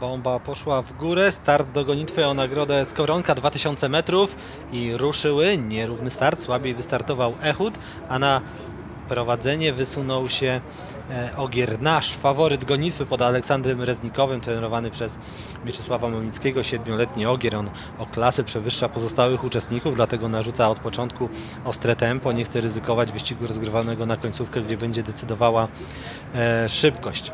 Bomba poszła w górę, start do gonitwy o nagrodę Skoronka 2000 metrów i ruszyły. Nierówny start, słabiej wystartował Ehud, a na prowadzenie wysunął się e, Ogier Nasz, faworyt gonitwy pod Aleksandrem Reznikowym, trenowany przez Mieczysława Małnickiego, siedmioletni Ogier. On o klasę przewyższa pozostałych uczestników, dlatego narzuca od początku ostre tempo, nie chce ryzykować wyścigu rozgrywanego na końcówkę, gdzie będzie decydowała e, szybkość.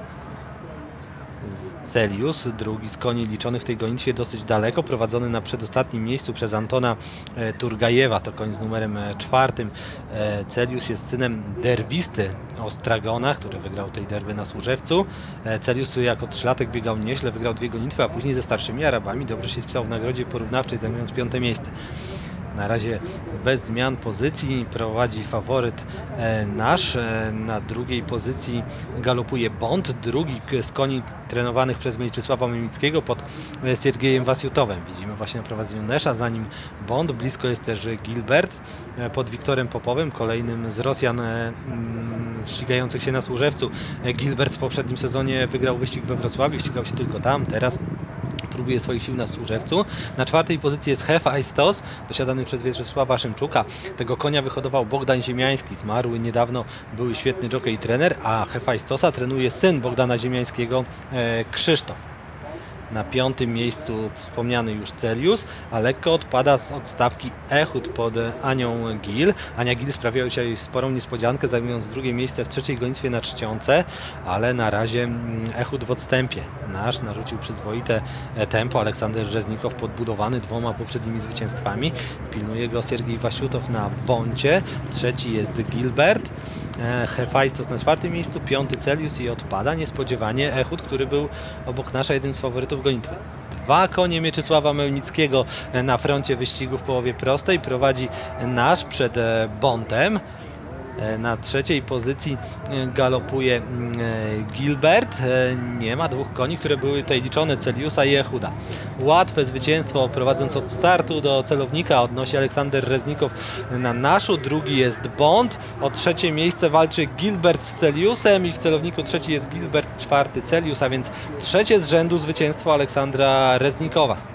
Celius, drugi z koni liczonych w tej gonitwie dosyć daleko, prowadzony na przedostatnim miejscu przez Antona e, Turgajewa, to koń z numerem e, czwartym. E, Celius jest synem derbisty Ostragona, który wygrał tej derby na Służewcu. Celius jako trzylatek biegał nieźle, wygrał dwie gonitwy, a później ze starszymi Arabami dobrze się spisał w nagrodzie porównawczej, zajmując piąte miejsce. Na razie bez zmian pozycji prowadzi faworyt e, nasz. E, na drugiej pozycji galopuje Bond, drugi z koni trenowanych przez Mieczysława Mimickiego pod e, Siergiejem Wasiutowem. Widzimy właśnie na prowadzeniu Nesza, za nim Bond. Blisko jest też Gilbert pod Wiktorem Popowym, kolejnym z Rosjan mm, ścigających się na Służewcu. Gilbert w poprzednim sezonie wygrał wyścig we Wrocławiu, ścigał się tylko tam, teraz próbuje swoich sił na Służewcu. Na czwartej pozycji jest Hefajstos, dosiadany przez Wiesława Szymczuka. Tego konia wyhodował Bogdan Ziemiański, zmarły niedawno, były świetny jockey i trener, a Hefajstosa trenuje syn Bogdana Ziemiańskiego, e, Krzysztof. Na piątym miejscu wspomniany już Celius, a lekko odpada z odstawki Ehud pod Anią Gil. Ania Gil sprawiła dzisiaj sporą niespodziankę, zajmując drugie miejsce w trzeciej gonitwie na czcionce, ale na razie mm, Ehud w odstępie. Nasz narzucił przyzwoite e, tempo. Aleksander Rzeznikow podbudowany dwoma poprzednimi zwycięstwami. Pilnuje go Siergiej Wasiutow na boncie. Trzeci jest Gilbert. E, Hefajstos na czwartym miejscu, piąty Celius i odpada niespodziewanie Ehud, który był obok nasza jednym z faworytów gonitwy. Dwa konie Mieczysława Mełnickiego na froncie wyścigu w połowie prostej prowadzi nasz przed e, Bontem. E, na trzeciej pozycji e, galopuje mm, e, Gilbert. Nie ma dwóch koni, które były tutaj liczone, Celiusa i Echuda. Łatwe zwycięstwo prowadząc od startu do celownika odnosi Aleksander Reznikow na naszu. Drugi jest Bond. O trzecie miejsce walczy Gilbert z Celiusem i w celowniku trzeci jest Gilbert, czwarty Celius, a więc trzecie z rzędu zwycięstwo Aleksandra Reznikowa.